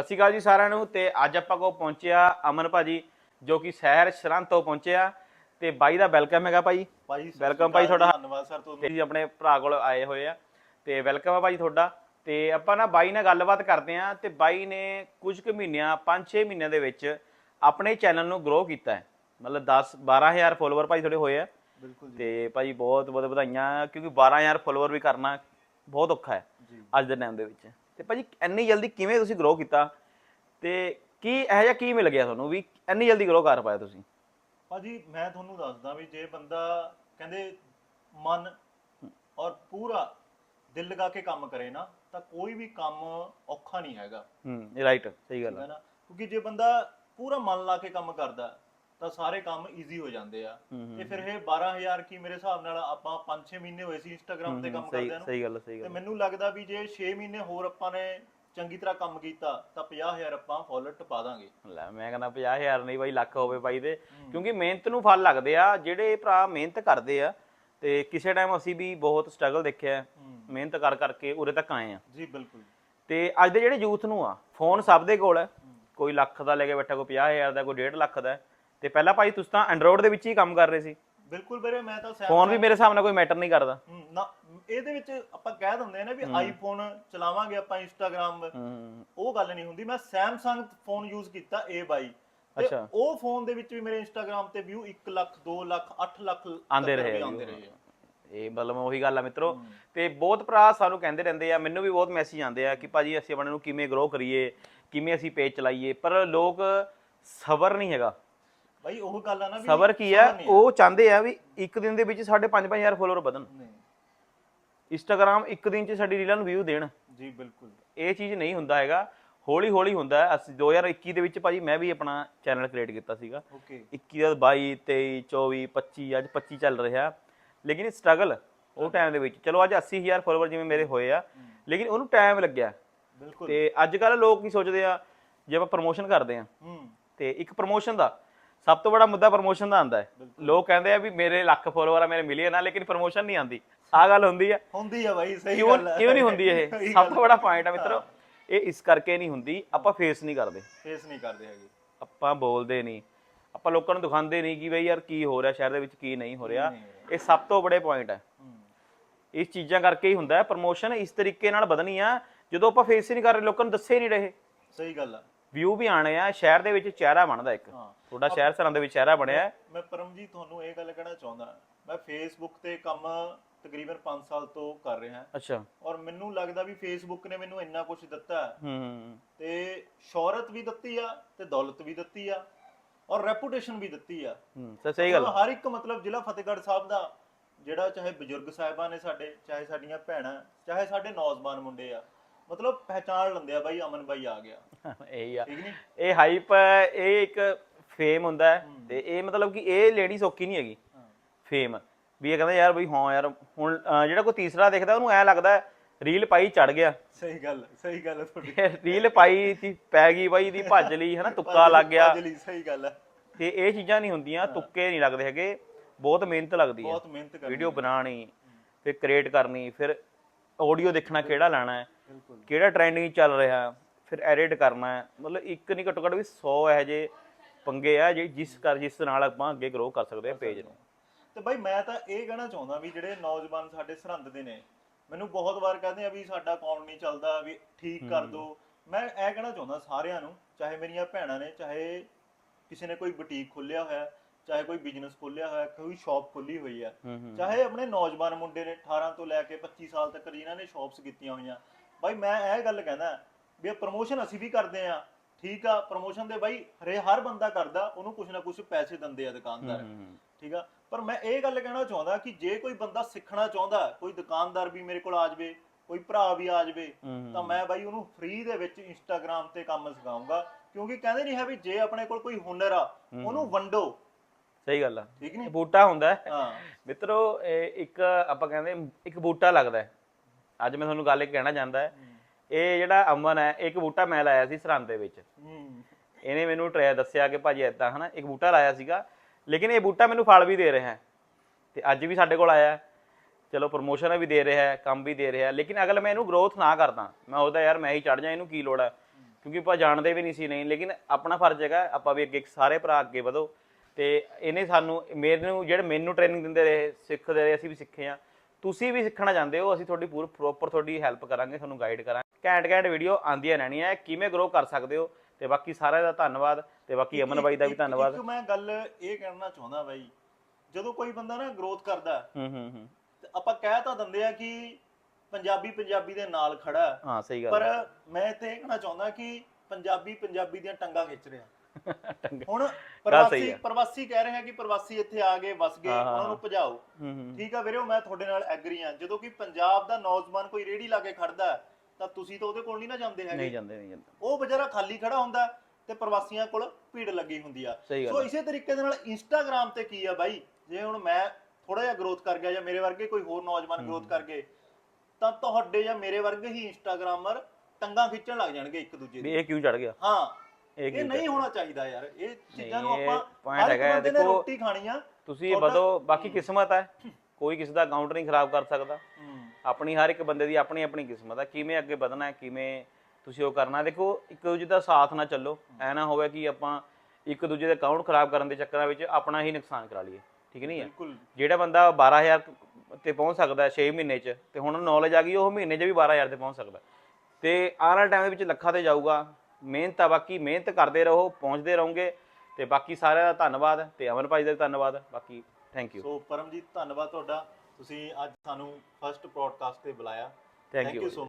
ਸਤਿ ਸ਼੍ਰੀ ਅਕਾਲ ਜੀ ਸਾਰਿਆਂ ਨੂੰ ਤੇ ਅੱਜ ਆਪਾਂ ਕੋ ਪਹੁੰਚਿਆ ਅਮਨ ਭਾਜੀ ਜੋ ਕਿ ਸ਼ਹਿਰ ਸ਼ਰਨ ਤੋਂ ਪਹੁੰਚਿਆ ਤੇ ਬਾਈ ਦਾ ਵੈਲਕਮ ਹੈਗਾ ਭਾਈ ਸ਼੍ਰੀ ਭਾਈ ਤੁਹਾਡਾ। ਧੰਨਵਾਦ ਸਰ ਤੁਹਾਨੂੰ। ਜੀ ਆਪਣੇ ਭਰਾ ਕੋਲ ਆਏ ਹੋਏ ਆ। ਤੇ ਵੈਲਕਮ ਆ ਭਾਈ ਤੁਹਾਡਾ। ਤੇ ਆਪਾਂ ਨਾ ਬਾਈ ਨਾਲ ਗੱਲਬਾਤ ਕਰਦੇ ਆ ਤੇ ਬਾਈ ਨੇ ਕੁਝ ਕੁ ਮਹੀਨਿਆਂ 5-6 ਮਹੀਨਿਆਂ ਦੇ ਵਿੱਚ ਆਪਣੇ ਚੈਨਲ ਨੂੰ ਗਰੋ ਕੀਤਾ ਹੈ। ਮਤਲਬ 10 12000 ਫੋਲੋਵਰ ਭਾਈ ਤੁਹਾਡੇ ਹੋਏ ਆ। ਬਿਲਕੁਲ ਤੇ ਭਾਈ ਬਹੁਤ ਬਹੁਤ ਵਧਾਈਆਂ ਕਿਉਂਕਿ 12000 ਫੋਲੋਵਰ ਵੀ ਕਰਨਾ ਬਹੁਤ ਔਖਾ ਹੈ ਅੱਜ ਦੇ ਟਾਈਮ ਦੇ ਵਿੱਚ। ਤੇ ਭਾਜੀ ਇੰਨੀ ਜਲਦੀ ਕਿਵੇਂ ਤੁਸੀਂ ਗਰੋ ਕੀਤਾ? ਤੇ ਕੀ ਇਹੋ ਜਿਹਾ ਕੀ ਮਿਲ ਗਿਆ ਤੁਹਾਨੂੰ ਵੀ ਇੰਨੀ ਜਲਦੀ ਗਰੋ ਕਰ ਪਾਏ ਤੁਸੀਂ? ਭਾਜੀ ਮੈਂ ਤੁਹਾਨੂੰ ਦੱਸਦਾ ਵੀ ਜੇ ਬੰਦਾ ਕਹਿੰਦੇ ਮਨ ਔਰ ਪੂਰਾ ਦਿਲ ਲਗਾ ਕੇ ਕੰਮ ਕਰੇ ਨਾ ਤਾਂ ਕੋਈ ਵੀ ਕੰਮ ਔਖਾ ਨਹੀਂ ਹੈਗਾ। ਹੂੰ ਇਹ ਰਾਈਟ ਸਹੀ ਗੱਲ ਹੈ ਹੈ ਨਾ? ਕਿਉਂਕਿ ਜੇ ਬੰਦਾ ਪੂਰਾ ਮਨ ਲਾ ਕੇ ਕੰਮ ਕਰਦਾ ਤਾਂ ਸਾਰੇ ਕੰਮ ਈਜ਼ੀ ਹੋ ਜਾਂਦੇ ਆ। ਤੇ ਫਿਰ ਇਹ 12000 ਕੀ ਮੇਰੇ ਹਿਸਾਬ ਨਾਲ ਆਪਾਂ 5-6 ਮਹੀਨੇ ਹੋਏ ਸੀ ਇੰਸਟਾਗ੍ਰam ਤੇ ਕੰਮ ਕਰਦਿਆਂ ਨੂੰ। ਸਹੀ ਗੱਲ ਸਹੀ ਤੇ ਗੱਲ ਹੈ। ਮੈਨੂੰ ਲੱਗਦਾ ਵੀ ਜੇ 6 ਮਹੀਨੇ ਹੋਰ ਆਪਾਂ ਨੇ ਚੰਗੀ ਤਰ੍ਹਾਂ ਕੰਮ ਕੀਤਾ ਤਾਂ 50000 ਆਪਾਂ ਫੋਲੋਅਰ ਟਪਾ ਦਾਂਗੇ। ਲੈ ਮੈਂ ਕਹਿੰਦਾ 50000 ਨਹੀਂ ਬਾਈ ਲੱਖ ਹੋਵੇ ਬਾਈ ਦੇ। ਕਿਉਂਕਿ ਮਿਹਨਤ ਨੂੰ ਫਲ ਲੱਗਦੇ ਆ ਜਿਹੜੇ ਭਰਾ ਮਿਹਨਤ ਕਰਦੇ ਆ ਤੇ ਕਿਸੇ ਟਾਈਮ ਅਸੀਂ ਵੀ ਬਹੁਤ ਸਟਰਗਲ ਦੇਖਿਆ। ਮਿਹਨਤ ਕਰ ਕਰਕੇ ਉਰੇ ਤੱਕ ਆਏ ਆ। ਜੀ ਬਿਲਕੁਲ। ਤੇ ਅੱਜ ਦੇ ਜਿਹੜੇ ਯੂਥ ਨੂੰ ਆ ਫੋਨ ਸਭ ਦੇ ਕੋਲ ਹੈ। ਕੋਈ ਲੱਖ ਦਾ ਲੈ ਕੇ ਬੈਠਾ ਕੋਈ 50000 ਦਾ ਕੋਈ 1.5 ਲੱਖ ਦਾ। ਤੇ ਪਹਿਲਾਂ ਭਾਈ ਤੁਸੀਂ ਤਾਂ ਐਂਡਰੋਇਡ ਦੇ ਵਿੱਚ ਹੀ ਕੰਮ ਕਰ ਰਹੇ ਸੀ। ਬਿਲਕੁਲ ਵੀਰੇ ਮੈਂ ਤਾਂ ਫੋਨ ਵੀ ਮੇਰੇ ਹਿਸਾਬ ਨਾਲ ਕੋਈ ਮੈਟਰ ਨਹੀਂ ਕਰਦਾ। ਹਮ, ਨਾ ਇਹਦੇ ਵਿੱਚ ਆਪਾਂ ਕਹਿ ਦਿੰਦੇ ਆ ਨਾ ਵੀ ਆਈਫੋਨ ਚਲਾਵਾਂਗੇ ਆਪਾਂ ਇੰਸਟਾਗ੍ਰam ਉਹ ਗੱਲ ਨਹੀਂ ਹੁੰਦੀ। ਮੈਂ ਸੈਮਸੰਗ ਫੋਨ ਯੂਜ਼ ਕੀਤਾ A22 ਤੇ ਅੱਛਾ। ਉਹ ਫੋਨ ਦੇ ਵਿੱਚ ਵੀ ਮੇਰੇ ਇੰਸਟਾਗ੍ਰam ਤੇ ਵਿਊ 1 ਲੱਖ 2 ਲੱਖ 8 ਲੱਖ ਆਉਂਦੇ ਤੱਕ ਰਹੇ ਵੀ ਆ ਆਉਂਦੇ view। ਰਹੇ ਆ। ਇਹ ਮਤਲਬ ਉਹੀ ਗੱਲ ਆ ਮਿੱਤਰੋ। ਤੇ ਬਹੁਤ ਭਰਾ ਸਾਨੂੰ ਕਹਿੰਦੇ ਰਹਿੰਦੇ ਆ ਮੈਨੂੰ ਵੀ ਬਹੁਤ ਮੈਸੇਜ ਆਉਂਦੇ ਆ ਕਿ ਭਾਜੀ ਅਸੀਂ ਆਪਣੇ ਨੂੰ ਕਿਵੇਂ ਗਰੋ ਕਰੀਏ ਕਿਵੇਂ ਅਸੀਂ ਪੇਜ ਚਲਾਈਏ। ਪਰ ਲੋਕ ਸਬਰ ਨਹੀਂ ਹੈਗਾ। ਬਾਈ ਉਹ ਗੱਲ ਆ ਨਾ ਵੀ ਸਬਰ ਕੀ ਆ? ਨਹੀਂ ਉਹ ਚਾਹੁੰਦੇ ਆ ਵੀ ਇੱਕ ਦਿਨ ਦੇ ਵਿੱਚ ਸਾਡੇ 5-5000 ਫੋਲੋਅਰ ਵਧਣ। ਨਹੀਂ। ਇੰਸਟਾਗ੍ਰam ਇੱਕ ਦਿਨ 'ਚ ਸਾਡੀ ਰੀਲਾਂ ਨੂੰ ਵਿਊ ਦੇਣ। ਜੀ ਬਿਲਕੁਲ। ਇਹ ਚੀਜ਼ ਨਹੀਂ ਹੁੰਦਾ ਹੈਗਾ। ਹੌਲੀ ਹੌਲੀ ਹੁੰਦਾ ਹੈ। ਅਸੀਂ 2021 ਦੇ ਵਿੱਚ ਭਾਜੀ ਮੈਂ ਵੀ ਆਪਣਾ ਚੈਨਲ ਕ੍ਰੀਏਟ ਕੀਤਾ ਸੀਗਾ। ਓਕੇ 21 ਦਾ 22 23 24 25 ਅੱਜ 25 ਚੱਲ ਰਿਹਾ। ਲੇਕਿਨ ਸਟਰਗਲ ਉਹ ਟਾਈਮ ਦੇ ਵਿੱਚ। ਚਲੋ ਅੱਜ 80000 ਫੋਲੋਵਰ ਜਿਵੇਂ ਮੇਰੇ ਹੋਏ ਆ। ਲੇਕਿਨ ਉਹਨੂੰ ਟਾਈਮ ਲੱਗਿਆ। ਬਿਲਕੁਲ। ਤੇ ਅੱਜ ਕੱਲ ਲੋਕ ਕੀ ਸੋਚਦੇ ਆ ਜੇ ਆਪਾਂ ਪ੍ਰਮੋਸ਼ਨ ਕਰਦੇ ਆ। ਹੂੰ। ਤੇ ਇੱਕ ਪ੍ਰਮੋਸ਼ਨ ਦਾ ਸਭ ਤੋਂ ਵੱਡਾ ਮੁੱਦਾ ਪ੍ਰਮੋਸ਼ਨ ਦਾ ਆਂਦਾ ਹੈ। ਲੋਕ ਕਹਿੰਦੇ ਆ ਵੀ ਮੇਰੇ ਲੱਖ ਫੋਲੋਵਰ ਆ ਮੇਰੇ ਮਿਲੀਅਨ ਆ ਲੇਕਿਨ ਪ੍ਰਮੋਸ਼ਨ ਨਹੀਂ ਆਂਦੀ ਆ ਗੱਲ ਹੁੰਦੀ ਆ। ਹੁੰਦੀ ਆ ਬਾਈ ਸਹੀ ਕਿਉਂ ਗੱਲ ਆ। ਕਿਉਂ ਨਹੀਂ ਹੁੰਦੀ ਇਹ? ਸਹੀ ਸਭ ਤੋਂ ਵੱਡਾ ਪੁਆਇੰਟ ਆ ਮਿੱਤਰੋ। ਇਹ ਇਸ ਕਰਕੇ ਨਹੀਂ ਹੁੰਦੀ ਆਪਾਂ ਫੇਸ ਨਹੀਂ ਕਰਦੇ। ਫੇਸ ਨਹੀਂ ਕਰਦੇ ਹੈਗੇ। ਆਪਾਂ ਬੋਲਦੇ ਨਹੀਂ। ਆਪਾਂ ਲੋਕਾਂ ਨੂੰ ਦਿਖਾਉਂਦੇ ਨਹੀਂ ਕਿ ਬਈ ਯਾਰ ਕੀ ਹੋ ਰਿਹਾ ਸ਼ਹਿਰ ਦੇ ਵਿੱਚ ਕੀ ਨਹੀਂ ਹੋ ਰਿਹਾ। ਨਹੀਂ ਹੋ ਇਹ ਸਭ ਤੋਂ ਬੜੇ ਪੁਆਇੰਟ ਹੈ ਹੂੰ। ਇਸ ਚੀਜ਼ਾਂ ਕਰਕੇ ਹੀ ਹੁੰਦਾ ਹੈ। ਪ੍ਰਮੋਸ਼ਨ ਇਸ ਤਰੀਕੇ ਨਾਲ ਵਧਣੀ ਆ। ਜਦੋਂ ਆਪਾਂ ਫੇਸ ਹੀ ਨਹੀਂ ਕਰ ਰਹੇ ਲੋਕਾਂ ਨੂੰ ਦੱਸੇ ਨਹੀਂ ਰਹੇ। ਸਹੀ ਗੱਲ ਆ। ਵਿਊ ਵੀ ਆਣੇ ਆ ਸ਼ਹਿਰ ਦੇ ਵਿੱਚ ਚਿਹਰਾ ਬਣਦਾ ਇੱਕ। ਤੁਹਾਡਾ ਸ਼ਹਿਰ ਸਰਾਂ ਦੇ ਵਿੱਚ ਚਿਹਰਾ ਬਣਿਆ। ਮੈਂ ਪਰਮਜੀਤ ਤੁਹਾਨੂੰ ਇਹ ਗੱਲ ਕਹਿਣਾ ਚਾਹੁੰਦਾ। ਮੈਂ ਫੇਸਬੁੱਕ ਤੇ ਕੰਮ ਤਕਰੀਬਨ 5 ਸਾਲ ਤੋਂ ਕਰ ਰਿਹਾ। ਹਾਂ ਅੱਛਾ। ਔਰ ਮੈਨੂੰ ਲੱਗਦਾ ਵੀ ਫੇਸਬੁੱਕ ਨੇ ਮੈਨੂੰ ਇੰਨਾ ਕੁਝ ਦਿੱਤਾ। ਹੈ ਤੇ ਸ਼ੌਹਰਤ ਵੀ ਦਿੱਤੀ ਆ ਤੇ ਦੌਲਤ ਵੀ ਦਿੱਤੀ ਆ ਔਰ ਰੈਪੂਟੇਸ਼ਨ ਵੀ ਦਿੱਤੀ ਆ। ਹੂੰ ਤਾਂ ਸਹੀ ਗੱਲ ਹਰ ਇੱਕ ਮਤਲਬ ਜ਼ਿਲ੍ਹਾ ਫਤਿਹਗੜ੍ਹ ਸਾਹਿਬ ਦਾ ਜਿਹੜਾ ਚਾਹੇ ਬਜ਼ੁਰਗ ਸਾਹਿਬਾਨ ਨੇ ਸਾਡੇ ਚਾਹੇ ਸਾਡੀਆਂ ਭੈਣਾਂ ਚਾਹੇ ਸਾਡੇ ਨੌਜਵਾਨ ਮੁੰਡੇ ਆ ਮਤਲਬ ਪਹਿਚਾਣ ਲੈਂਦੇ ਆ ਬਾਈ ਅਮਨ ਬਾਈ ਆ ਗਿਆ। ਇਹੀ ਆ। ਠੀਕ ਨਹੀਂ ਇਹ ਹਾਈਪ ਇਹ ਇੱਕ ਫੇਮ ਹੁੰਦਾ ਹੈ ਤੇ ਇਹ ਮਤਲਬ ਕਿ ਇਹ ਲੇਡੀ ਸੌਖੀ ਨਹੀਂ ਹੈਗੀ। ਫੇਮ ਵੀ ਇਹ ਕਹਿੰਦਾ ਯਾਰ ਬਈ ਹਾਂ ਯਾਰ ਹੁਣ ਅਹ, ਜਿਹੜਾ ਕੋਈ ਤੀਸਰਾ ਦੇਖਦਾ ਉਹਨੂੰ ਐ ਲੱਗਦਾ ਰੀਲ ਪਾਈ ਚੜ ਗਿਆ। ਸਹੀ ਗੱਲ ਸਹੀ ਗੱਲ ਹੈ ਤੁਹਾਡੀ। ਰੀਲ ਪਾਈ ਤੀ ਪੈ ਗਈ ਬਾਈ ਦੀ ਭੱਜ ਲਈ ਹਨਾ ਤੁੱਕਾ ਲੱਗ ਗਿਆ। ਭੱਜ ਲਈ, ਸਹੀ ਗੱਲ ਹੈ। ਤੇ ਇਹ ਚੀਜ਼ਾਂ ਨਹੀਂ ਹੁੰਦੀਆਂ ਤੁੱਕੇ ਨਹੀਂ ਲੱਗਦੇ ਹੈਗੇ ਬਹੁਤ ਮਿਹਨਤ ਲੱਗਦੀ ਹੈ। ਬਹੁਤ ਮਿਹਨਤ ਕਰਨੀ ਵੀਡੀਓ ਬਣਾਣੀ ਫਿਰ ਕ੍ਰੀਏਟ ਕਰਨੀ ਫਿਰ ਆਡੀਓ ਦੇਖਣਾ ਕਿਹੜਾ ਲੈਣਾ ਹੈ। ਕਿਹੜਾ ਟ੍ਰੈਂਡਿੰਗ ਚੱਲ ਰਿਹਾ ਫਿਰ ਐਡਿਟ ਕਰਨਾ ਹੈ। ਮਤਲਬ ਇੱਕ ਨਹੀਂ ਘੱਟੋ ਘੱਟ ਵੀ 100 ਇਹੋ ਜਿਹੇ ਪੰਗੇ ਆ ਜੇ ਜਿਸ ਕਰ ਜਿਸ ਨਾਲ ਆਪਾਂ ਅੱਗੇ ਗਰੋ ਕਰ ਸਕਦੇ ਆ ਪੇਜ ਨੂੰ। ਤੇ ਬਾਈ ਮੈਂ ਤਾਂ ਇਹ ਕਹਿਣਾ ਚਾਹੁੰਦਾ ਵੀ ਜਿਹੜੇ ਨੌਜਵਾਨ ਸਾਡੇ ਸਰਹੰਦ ਦੇ ਨੇ ਮੈਨੂੰ ਬਹੁਤ ਵਾਰ ਕਹਿੰਦੇ ਆ ਵੀ ਸਾਡਾ ਅਕਾਊਂਟ ਨਹੀਂ ਚੱਲਦਾ ਵੀ ਠੀਕ ਕਰ ਦਿਓ ਮੈਂ ਇਹ ਕਹਿਣਾ ਚਾਹੁੰਦਾ ਸਾਰਿਆਂ ਨੂੰ ਚਾਹੇ ਮੇਰੀਆਂ ਭੈਣਾਂ ਨੇ ਚਾਹੇ ਕਿਸੇ ਨੇ ਕੋਈ ਬੁਟੀਕ ਖੋਲਿਆ ਹੋਇਆ ਚਾਹੇ ਕੋਈ ਬਿਜ਼ਨਸ ਖੋਲਿਆ ਹੋਇਆ ਕੋਈ ਸ਼ਾਪ ਖੋਲੀ ਹੋਈ ਆ। ਚਾਹੇ ਆਪਣੇ ਨੌਜਵਾਨ ਮੁੰਡੇ ਨੇ 18 ਤੋਂ ਲੈ ਕੇ 25 ਸਾਲ ਤੱਕ ਜਿਨ੍ਹਾਂ ਨੇ ਸ਼ਾਪਸ ਕੀਤੀਆਂ ਹੋਈਆਂ ਬਾਈ ਮੈਂ ਇਹ ਗੱਲ ਕਹਿੰਦਾ ਵੀ ਪ੍ਰੋਮੋਸ਼ਨ ਅਸੀਂ ਵੀ ਕਰਦੇ ਆ ਠੀਕ ਆ ਪ੍ਰੋਮੋਸ਼ਨ ਦੇ ਬਾਈ ਹਰੇ ਹਰ ਬੰਦਾ ਕਰਦਾ ਉਹਨੂੰ ਕੁਝ ਨਾ ਕੁਝ ਪੈਸੇ ਦਿੰਦੇ ਆ ਦੁਕਾਨਦਾਰ। ਠੀਕ ਆ? ਪਰ ਮੈਂ ਇਹ ਗੱਲ ਕਹਿਣਾ ਚਾਹੁੰਦਾ ਕਿ ਜੇ ਕੋਈ ਬੰਦਾ ਸਿੱਖਣਾ ਚਾਹੁੰਦਾ ਕੋਈ ਦੁਕਾਨਦਾਰ ਵੀ ਮੇਰੇ ਕੋਲ ਆ ਜਾਵੇ ਕੋਈ ਭਰਾ ਵੀ ਆ ਜਾਵੇ ਤਾਂ ਮੈਂ ਬਾਈ ਉਹਨੂੰ ਫ੍ਰੀ ਦੇ ਵਿੱਚ ਇੰਸਟਾਗ੍ਰam ਤੇ ਕੰਮ ਸਿਖਾਉਂਗਾ ਕਿਉਂਕਿ ਕਹਿੰਦੇ ਨਹੀਂ ਹੈ ਵੀ ਜੇ ਆਪਣੇ ਕੋਲ ਕੋਈ ਹੁਨਰ ਆ ਉਹਨੂੰ ਵੰਡੋ। ਸਹੀ ਗੱਲ ਆ। ਠੀਕ ਨਹੀਂ? ਬੂਟਾ ਹੁੰਦਾ ਹੈ। ਮਿੱਤਰੋ ਇੱਕ ਆਪਾਂ ਕਹਿੰਦੇ ਇੱਕ ਬੂਟਾ ਲੱਗਦਾ ਹੈ। ਅੱਜ ਮੈਂ ਤੁਹਾਨੂੰ ਗੱਲ ਇੱਕ ਕਹਿਣਾ ਚਾਹੁੰਦਾ ਹੈ। ਇਹ ਜਿਹੜਾ ਅਮਨ ਹੈ ਇੱਕ ਬੂਟਾ ਮੈਂ ਲਾਇਆ ਸੀ ਸਰਹੰਦ ਦੇ ਵਿੱਚ। ਇਹਨੇ ਮੈਨੂੰ ਟਰੈ ਦੱਸਿਆ ਕਿ ਭਾਜੀ ਏਦਾਂ ਹਨਾ ਇੱਕ ਬੂਟਾ ਲਾਇਆ ਸੀਗਾ। ਲੇਕਿਨ ਇਹ ਬੂਟਾ ਮੈਨੂੰ ਫਲ ਵੀ ਦੇ ਰਿਹਾ ਹੈ। ਤੇ ਅੱਜ ਵੀ ਸਾਡੇ ਕੋਲ ਆਇਆ। ਚਲੋ ਪ੍ਰੋਮੋਸ਼ਨ ਵੀ ਦੇ ਰਿਹਾ ਹੈ ਕੰਮ ਵੀ ਦੇ ਰਿਹਾ ਹੈ। ਲੇਕਿਨ ਅਗਰ ਮੈਂ ਇਹਨੂੰ ਗਰੋਥ ਨਾ ਕਰਦਾ ਮੈਂ ਉਹਦਾ ਯਾਰ ਮੈਂ ਹੀ ਚੜ ਜਾ ਇਹਨੂੰ ਕੀ ਲੋੜ ਹੈ? ਕਿਉਂਕਿ ਆਪਾਂ ਜਾਣਦੇ ਵੀ ਨਹੀਂ ਸੀ ਨਹੀਂ। ਲੇਕਿਨ ਆਪਣਾ ਫਰਜ਼ ਹੈਗਾ ਆਪਾਂ ਵੀ ਅੱਗੇ ਸਾਰੇ ਭਰਾ ਅੱਗੇ ਵਧੋ। ਤੇ ਇਹਨੇ ਸਾਨੂੰ ਮੈਨੂੰ ਜਿਹੜੇ ਮੈਨੂੰ ਟ੍ਰੇਨਿੰਗ ਦਿੰਦੇ ਰਹੇ ਸਿੱਖਦੇ ਰਹੇ ਅਸੀਂ ਵੀ ਸਿੱਖੇ ਆ ਤੁਸੀਂ ਵੀ ਸਿੱਖਣਾ ਚਾਹੁੰਦੇ ਹੋ ਅਸੀਂ ਤੁਹਾਡੀ ਪੂਰੀ ਪ੍ਰੋਪਰ ਤੁਹਾਡੀ ਹੈਲਪ ਕਰਾਂਗੇ ਤੁਹਾਨੂੰ ਗਾਈਡ ਕਰਾਂਗੇ। ਘੈਂਟ ਘੈਂਟ ਵੀਡੀਓ ਆਉਂਦੀਆਂ ਰਹਿਣੀਆਂ ਕਿਵੇਂ ਗਰੋ ਕਰ ਸਕਦੇ ਹੋ? ਤੇ ਬਾਕੀ ਸਾਰਿਆਂ ਦਾ ਧੰਨਵਾਦ ਤੇ ਬਾਕੀ ਅਮਨ ਬਾਈ ਦਾ ਵੀ ਧੰਨਵਾਦ। ਇੱਕ ਮੈਂ ਗੱਲ ਇਹ ਕਹਿਣਾ ਚਾਹੁੰਦਾ ਬਾਈ ਜਦੋਂ ਕੋਈ ਬੰਦਾ ਨਾ ਗਰੋਥ ਕਰਦਾ ਹੂੰ ਹੂੰ ਹੂੰ। ਤੇ ਆਪਾਂ ਕਹਿ ਤਾਂ ਦਿੰਦੇ ਆ ਕਿ ਪੰਜਾਬੀ ਪੰਜਾਬੀ ਦੇ ਨਾਲ ਖੜਾ। ਹੈ। ਸਹੀ ਗੱਲ ਪਰ। ਮੈਂ ਤੇ ਇਹ ਕਹਿਣਾ ਚਾਹੁੰਦਾ ਕਿ ਪੰਜਾਬੀ ਪੰਜਾਬੀ ਦੀਆਂ ਟੰਗਾਂ ਖਿੱਚ ਰਿਹਾ। ਹੁਣ ਪ੍ਰਵਾਸੀ। ਪ੍ਰਵਾਸੀ ਕਹਿ ਰਹੇ ਆ ਕਿ ਪ੍ਰਵਾਸੀ ਇੱਥੇ ਆ ਗਏ ਵਸ ਗਏ ਉਹਨਾਂ ਨੂੰ ਭਜਾਓ। ਠੀਕ ਆ ਵੀਰੇ ਮੈਂ ਤੁਹਾਡੇ ਨਾਲ ਐਗਰੀ ਆ। ਜਦੋਂ ਕਿ ਪੰਜਾਬ ਦਾ ਨੌਜਵਾਨ ਕੋਈ ਰੇੜੀ ਲਾ ਕੇ ਖੜਦਾ ਤਾਂ ਤੁਸੀਂ ਤਾਂ ਉਹਦੇ ਕੋਲ ਨਹੀਂ ਨਾ ਜਾਂਦੇ ਨਹੀਂ ਹੈਗੇ ਜਾਂਦੇ ਨਹੀਂ ਜਾਂਦੇ। ਉਹ ਵਿਚਾਰਾ ਖਾਲੀ ਖੜਾ ਹੁੰਦਾ ਤੇ ਪ੍ਰਵਾਸੀਆਂ ਕੋਲ ਭੀੜ ਲੱਗੀ ਹੁੰਦੀ ਆ। ਸੋ। ਇਸੇ ਤਰੀਕੇ ਦੇ ਨਾਲ ਇੰਸਟਾਗ੍ਰam ਤੇ ਕੀ ਆ ਬਾਈ? ਜੇ ਹੁਣ ਮੈਂ ਥੋੜਾ ਜਿਹਾ ਗਰੋਥ ਕਰ ਗਿਆ ਜਾਂ ਮੇਰੇ ਵਰਗੇ ਕੋਈ ਹੋਰ ਨੌਜਵਾਨ ਗਰੋਥ ਕਰ ਗਏ ਤਾਂ ਤੁਹਾਡੇ ਜਾਂ ਮੇਰੇ ਵਰਗੇ ਹੀ ਇੰਸਟਾਗ੍ਰਾਮਰ ਟੰਗਾਂ ਖਿੱਚਣ ਲੱਗ ਜਾਣਗੇ ਇੱਕ ਦੂਜੇ ਦੀ। ਇਹ ਕਿਉਂ ਚੜ ਗਿਆ? ਹਾਂ। ਇਹ ਇਹ ਨਹੀਂ ਹੋਣਾ ਚਾਹੀਦਾ ਯਾਰ ਇਹ ਚੀਜ਼ਾਂ ਨੂੰ ਇਹ ਆਪਾਂ point ਹਰ ਇੱਕ ਹੈਗਾ, ਬੰਦੇ ਨੇ ਦੇਖੋ, ਰੋਟੀ ਖਾਣੀ ਆ ਤੁਸੀਂ ਤੁਹਾਡਾ- ਵਧੋ ਬਾਕੀ ਕਿਸਮਤ ਹੈ। ਕੋਈ ਕਿਸੇ ਦਾ ਅਕਾਊਂਟ ਨਹੀਂ ਖਰਾਬ ਕਰ ਸਕਦਾ। ਹੂੰ, ਆਪਣੀ ਹਰ ਇੱਕ ਬੰਦੇ ਦੀ ਆਪਣੀ ਆਪਣੀ ਕਿਸਮਤ ਹੈ। ਕਿਵੇਂ ਅੱਗੇ ਵਧਣਾ ਹੈ ਕਿਵੇਂ ਤੁਸੀਂ ਉਹ ਕਰਨਾ। ਦੇਖੋ ਇੱਕ ਦੂਜੇ ਦਾ ਸਾਥ ਨਾ ਚੱਲੋ। ਐ ਨਾ ਹੋਵੇ ਕਿ ਆਪਾਂ ਇੱਕ ਦੂਜੇ ਦੇ ਅਕਾਊਂਟ ਖਰਾਬ ਕਰਨ ਦੇ ਚੱਕਰਾਂ ਵਿੱਚ ਆਪਣਾ ਹੀ ਨੁਕਸਾਨ ਕਰਾ ਲਈਏ। ਠੀਕ ਨਹੀਂ ਹੈ? ਬਿਲਕੁਲ। ਜਿਹੜਾ ਬੰਦਾ 12000 ਤੇ ਪਹੁੰਚ ਸਕਦਾ ਹੈ 6 ਮਹੀਨੇ 'ਚ ਤੇ ਹੁਣ ਨੌਲੇਜ ਆ ਗਈ ਉਹ ਮਹੀਨੇ 'ਚ ਵੀ 12000 ਤੇ ਪਹੁੰਚ ਸਕਦਾ। ਤੇ ਆਉਣ ਵਾਲੇ ਟਾਈਮ ਦੇ ਵਿੱਚ ਲੱਖਾਂ ਤੇ ਜਾਊਗਾ। ਮਿਹਨਤ ਆ ਬਾਕੀ ਮਿਹਨਤ ਕਰਦੇ ਰਹੋ ਪਹੁੰਚਦੇ ਰਹੋਗੇ। ਤੇ ਬਾਕੀ ਸਾਰਿਆਂ ਦਾ ਧੰਨਵਾਦ ਤੇ ਅਮਨ ਭਾਈ ਦਾ ਵੀ ਧੰਨਵਾਦ। ਬਾਕੀ ਥੈਂਕ ਯੂ ਸੋ ਪਰਮਜੀਤ ਧੰਨਵਾਦ ਤੁਹਾਡਾ। ਤੁਸੀਂ ਅੱਜ ਸਾਨੂੰ ਫਰਸਟ ਪ੍ਰੋਡਕਾਸਟ ਤੇ ਬੁਲਾਇਆ। Thank you so